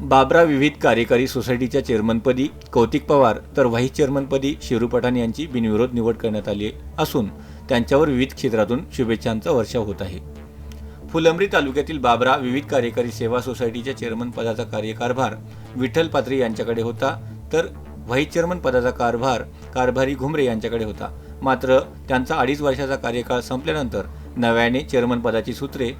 बाबरा विविध कार्यकारी सोसायटीच्या चेअरमनपदी कौतिक पवार तर व्हाईस चेअरमनपदी शिरू पठाण यांची बिनविरोध निवड करण्यात आली असून त्यांच्यावर विविध क्षेत्रातून शुभेच्छांचा वर्षाव होत आहे. फुलंब्री तालुक्यातील बाबरा विविध कार्यकारी सेवा सोसायटीच्या चेअरमन पदाचा कार्यकारभार विठ्ठल पात्रे यांच्याकडे होता तर व्हाईस चेअरमन पदाचा कारभार कारभारी घुमरे यांच्याकडे होता. मात्र त्यांचा अडीच वर्षाचा कार्यकाळ संपल्यानंतर नव्याने चेअरमन पदाची सूत्रे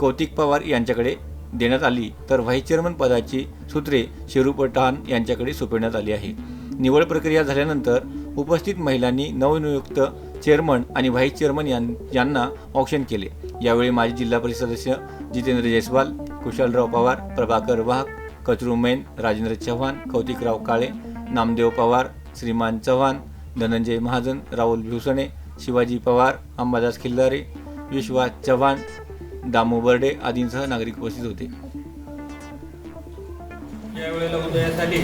कौतिक पवार यांच्याकडे देण्यात आली तर व्हाईस चेअरमन पदाची सूत्रे शेरू पठाण यांच्याकडे सोपवण्यात आली आहे. निवड प्रक्रिया झाल्यानंतर उपस्थित महिलांनी नवनियुक्त चेअरमन आणि व्हाईस चेअरमन यां- यांना ऑप्शन केले. यावेळी माजी जिल्हा परिषद सदस्य जितेंद्र जयस्वाल कुशालराव पवार प्रभाकर वाघ कचरू मैन राजेंद्र चव्हाण कौतिकराव काळे नामदेव पवार श्रीमान चव्हाण धनंजय महाजन राहुल भिवसणे शिवाजी पवार अंबादास खिल्लारे विश्वास चव्हाण दामोबर्डे आदींसह नागरिक उपस्थित होते. ज्यावेळेला उदयास आली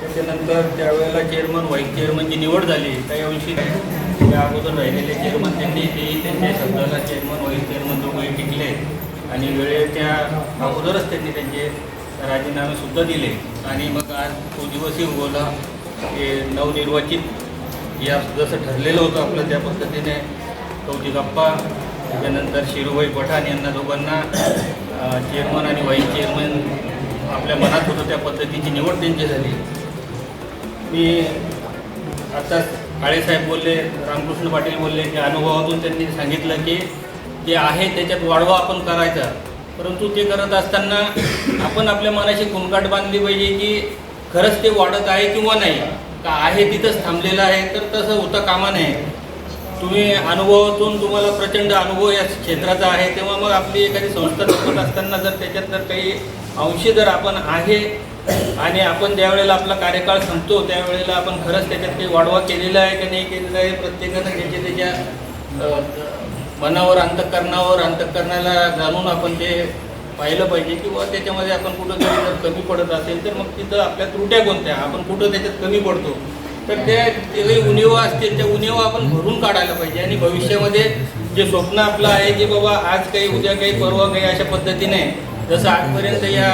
त्याच्यानंतर त्यावेळेला चेअरमन व्हाईस चेअरमनची निवड झाली काही अंशी त्या अगोदर राहिलेले चेअरमन त्यांनी तेही त्यांच्या शब्दाला चेअरमन व्हाईस चेअरमन दोघंही टिकले आणि वेळेच्या अगोदरच त्यांनी त्यांचे राजीनामे सुद्धा दिले. आणि मग आज तो दिवसही उगवला. ते नवनिर्वाचित या जसं ठरलेलं होतं आपलं त्या पद्धतीने कौतिकप्पा त्याच्यानंतर शिरूभाई पठाण यांना दोघांना चेअरमन आणि व्हाईस चेअरमन आपल्या मनात होतं त्या पद्धतीची निवड त्यांची झाली. मी आता काळेसाहेब बोलले रामकृष्ण पाटील बोलले त्या अनुभवातून त्यांनी सांगितलं की जे आहे त्याच्यात वाढवा आपण करायचा. परंतु ते करत असताना आपण आपल्या मनाशी कुंकाट बांधली पाहिजे की खरंच ते वाढत आहे किंवा नाही. का आहे तिथंच थांबलेलं आहे तर तसं होता कामा नये. तुम्ही अनुभवातून तुम्हाला प्रचंड अनुभव या क्षेत्राचा आहे तेव्हा मग आपली एखादी संस्था चालवत असताना जर त्याच्यात जर काही अंशी जर आपण आहे आणि आपण ज्यावेळेला आपला कार्यकाळ संपतो त्यावेळेला आपण खरंच त्याच्यात काही वाढवा केलेला आहे की नाही केलेला आहे प्रत्येकानं त्याच्या त्याच्या मनावर अंतकरणावर अंतकरणाला जाणून आपण ते पाहिलं पाहिजे किंवा त्याच्यामध्ये आपण कुठं तरी जर कमी पडत असेल तर मग तिथं आपल्या त्रुट्या कोणत्या? आपण कुठं त्याच्यात कमी पडतो? तर त्या ते काही उणिवा असतील त्या उणिवा आपण भरून काढायला पाहिजे. आणि भविष्यामध्ये जे स्वप्न आपलं आहे की बाबा आज काही उद्या काही परवा काही अशा पद्धतीने जसं आजपर्यंत या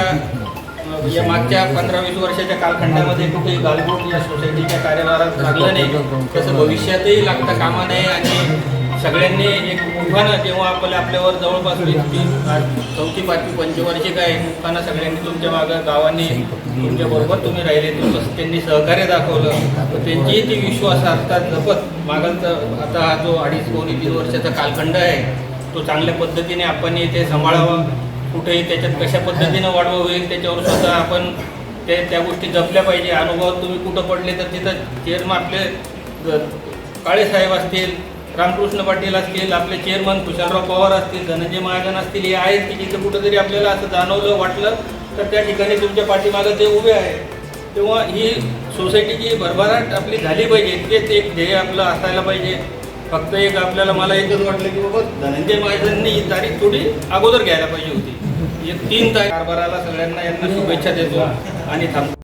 या मागच्या पंधरा वीस वर्षाच्या कालखंडामध्ये कुठेही गालबोट या सोसायटीच्या कार्यभारात लागलं नाही तसं भविष्यातही लागता कामा नये आणि सगळ्यांनी एक मुखानं जेव्हा आपल्या आपल्यावर जवळपास चौथी पाचवी पंचवार्षिक आहे मुखानं सगळ्यांनी तुमच्या मागं गावांनी तुमच्याबरोबर तुम्ही राहिले तुमचं त्यांनी सहकार्य दाखवलं. तर त्यांचीही ती विश्वासार्हता जपत मागालचा आता हा जो अडीच दोन तीन वर्षाचा कालखंड आहे तो चांगल्या पद्धतीने आपण ते सांभाळावा. कुठेही त्याच्यात कशा पद्धतीनं वाढवा होईल त्याच्यावर स्वतः आपण ते त्या गोष्टी जपल्या पाहिजे. अनुभवात तुम्ही कुठं पडले तर तिथं चेअरमन आपले काळे काळेसाहेब असतील रामकृष्ण पाटील असतील आपले चेअरमन खुशालराव पवार असतील धनंजय महाजन असतील हे आहेत की जिथं कुठंतरी आपल्याला असं जाणवलं वाटलं तर त्या ठिकाणी तुमच्या पाठीमागं ते उभे आहे तेव्हा ही सोसायटीची भरभराट आपली झाली पाहिजे तेच एक ध्येय आपलं असायला पाहिजे. फक्त एक आपल्याला मला एकच वाटलं की बाबा धनंजय महाजननी ही तारीख थोडी अगोदर घ्यायला पाहिजे होती. एक तीन तारीख कारभाराला सगळ्यांना यांना शुभेच्छा देतो आणि थांबतो.